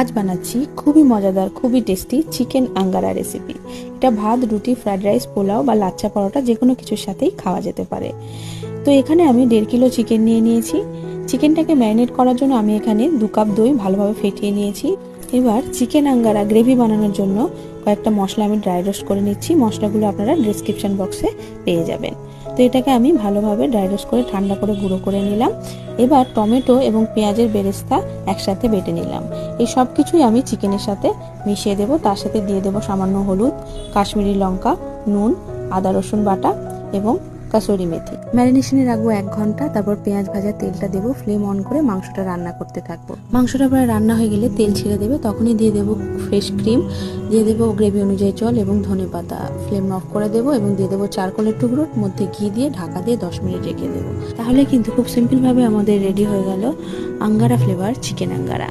আজ বানাচ্ছি খুবই মজাদার, খুবই টেস্টি চিকেন আঙ্গারা রেসিপি এটা ভাত, রুটি ফ্রাইড রাইস পোলাও বা লাচ্চা পরোটা যে কোনো কিছুর সাথেই খাওয়া যেতে পারে। তো এখানে আমি দেড় কিলো চিকেন নিয়ে নিয়েছি। চিকেনটাকে ম্যারিনেট করার জন্য আমি এখানে দু কাপ দই ভালোভাবে ফেটিয়ে নিয়েছি। এবার চিকেন আঙ্গারা গ্রেভি বানানোর জন্য কয়েকটা মশলা আমি ড্রাই রোস্ট করে নিচ্ছি। মশলাগুলো আপনারা ডিসক্রিপশন বক্সে পেয়ে যাবেন। তো এটাকে আমি ভালোভাবে ড্রাই করে, ঠান্ডা করে, গুঁড়ো করে নিলাম। এবার টমেটো এবং পেঁয়াজের বেরেস্তা একসাথে বেটে নিলাম। এই সব কিছুই আমি চিকেনের সাথে মিশিয়ে দেব। তার সাথে দিয়ে দেব সামান্য হলুদ, কাশ্মীরি লঙ্কা, নুন, আদা, রসুন বাটা এবং কাসুরি মেথি। ম্যারিনেশনে রাখব এক ঘণ্টা, তারপর পেঁয়াজ ভাজা তেলটা দেবো, ফ্লেম অন করে মাংসটা রান্না করতে থাকব। মাংসটা প্রায় রান্না হয়ে গেলে তেল ছেড়ে দেবে, তখনই দিয়ে দেবো ফ্রেশ ক্রিম, দিয়ে দেবো গ্রেভি অনুযায়ী জল এবং ধনে পাতা। ফ্লেম অফ করে দেবো এবং দিয়ে দেবো চারকোলের টুকরোর মধ্যে ঘি দিয়ে ঢাকা দিয়ে দশ মিনিট রেখে দেবো। তাহলে কিন্তু খুব সিম্পলভাবে আমাদের রেডি হয়ে গেল আঙ্গারা ফ্লেভার চিকেন আঙ্গারা।